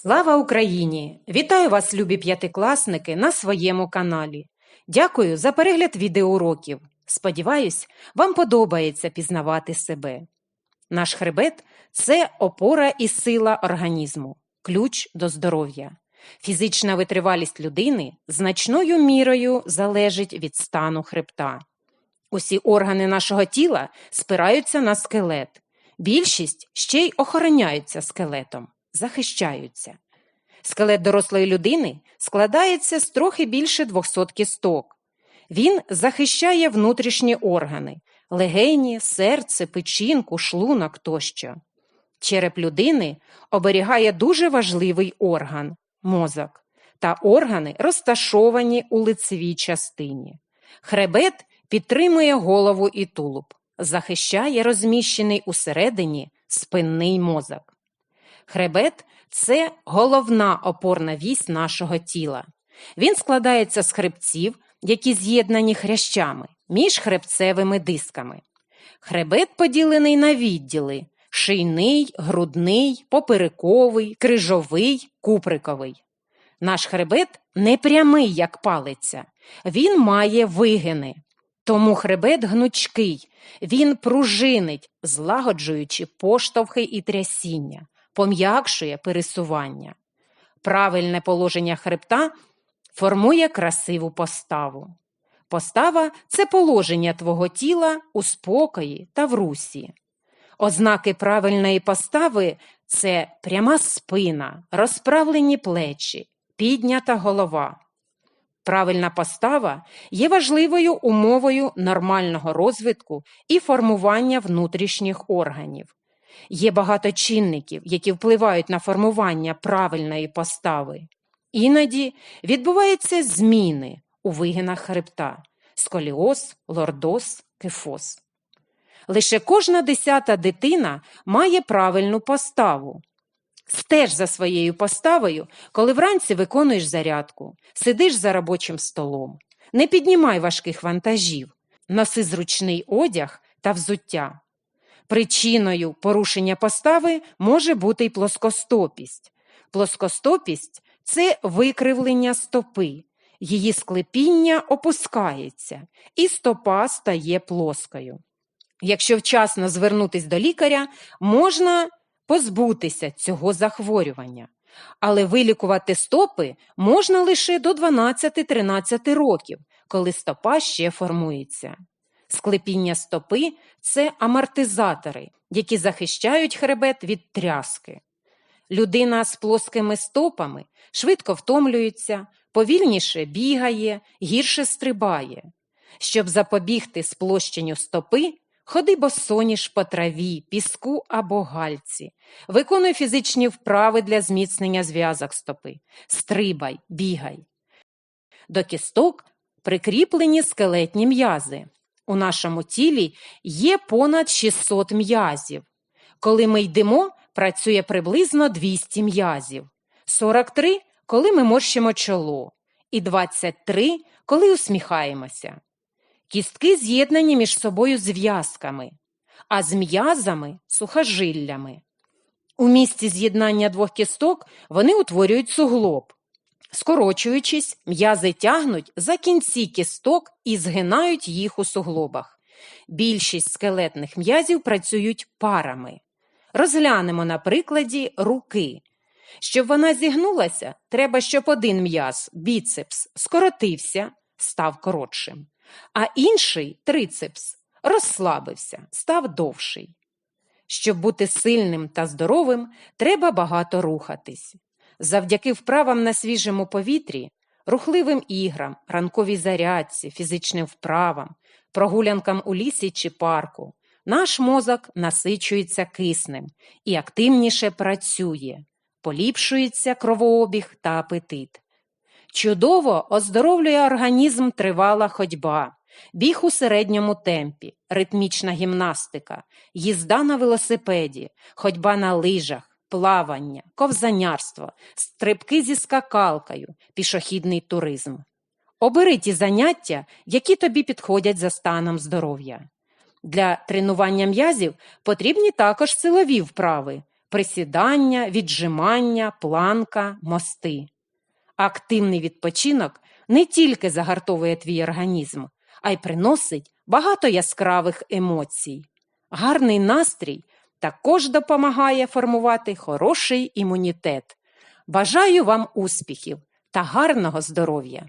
Слава Україні! Вітаю вас, любі п'ятикласники, на своєму каналі. Дякую за перегляд відеоуроків. Сподіваюсь, вам подобається пізнавати себе. Наш хребет це опора і сила організму, ключ до здоров'я. Фізична витривалість людини значною мірою залежить від стану хребта. Усі органи нашого тіла спираються на скелет. Більшість ще й охороняються скелетом, захищаються. Скелет дорослої людини складається з трохи більше 200 кісток. Він захищає внутрішні органи легені, серце, печінку, шлунок тощо. Череп людини оберігає дуже важливий орган мозок, та органи розташовані у лицевій частині. Хребет підтримує голову і тулуб, захищає розміщений усередині спинний мозок. Хребет це головна опорна вісь нашого тіла. Він складається з хребців, які з'єднані хрящами між хребцевими дисками. Хребет поділений на відділи шийний, грудний, поперековий, крижовий, куприковий. Наш хребет не прямий, як палиця, він має вигини. Тому хребет гнучкий, він пружинить, злагоджуючи поштовхи і трясіння, пом'якшує пересування. Правильне положення хребта формує красиву поставу. Постава це положення твого тіла у спокої та в русі. Ознаки правильної постави це пряма спина, розправлені плечі, піднята голова. Правильна постава є важливою умовою нормального розвитку і формування внутрішніх органів. Є багато чинників, які впливають на формування правильної постави. Іноді відбуваються зміни у вигинах хребта сколіоз, лордоз, кифоз. Лише кожна десята дитина має правильну поставу. Стеж за своєю поставою, коли вранці виконуєш зарядку, сидиш за робочим столом. Не піднімай важких вантажів, носи зручний одяг та взуття. Причиною порушення постави може бути й плоскостопість. Плоскостопість це викривлення стопи, її склепіння опускається, і стопа стає плоскою. Якщо вчасно звернутися до лікаря, можна позбутися цього захворювання, але вилікувати стопи можна лише до 12-13 років, коли стопа ще формується. Склепіння стопи це амортизатори, які захищають хребет від тряски. Людина з плоскими стопами швидко втомлюється, повільніше бігає, гірше стрибає. Щоб запобігти сплощенню стопи, ходи босоніж по траві, піску або гальці, виконуй фізичні вправи для зміцнення зв'язок стопи, стрибай, бігай. До кісток прикріплені скелетні м'язи. У нашому тілі є понад 600 м'язів. Коли ми йдемо, працює приблизно 200 м'язів, 43 коли ми морщимо чоло, і 23 коли усміхаємося. Кістки з'єднані між собою зв'язками, а з м'язами сухожиллями. У місці з'єднання двох кісток вони утворюють суглоб. Скорочуючись, м'язи тягнуть за кінці кісток і згинають їх у суглобах. Більшість скелетних м'язів працюють парами. Розглянемо на прикладі руки. Щоб вона зігнулася, треба, щоб один м'яз, біцепс, скоротився, став коротшим, а інший трицепс розслабився, став довший. Щоб бути сильним та здоровим, треба багато рухатись. Завдяки вправам на свіжому повітрі, рухливим іграм, ранковій зарядці, фізичним вправам, прогулянкам у лісі чи парку, наш мозок насичується киснем і активніше працює, поліпшується кровообіг та апетит. Чудово оздоровлює організм тривала ходьба, біг у середньому темпі, ритмічна гімнастика, їзда на велосипеді, ходьба на лижах, плавання, ковзанярство, стрибки зі скакалкою, пішохідний туризм. Обери ті заняття, які тобі підходять за станом здоров'я. Для тренування м'язів потрібні також силові вправи, присідання, віджимання, планка, мости. Активний відпочинок не тільки загартовує твій організм, а й приносить багато яскравих емоцій. Гарний настрій також допомагає формувати хороший імунітет. Бажаю вам успіхів та гарного здоров'я!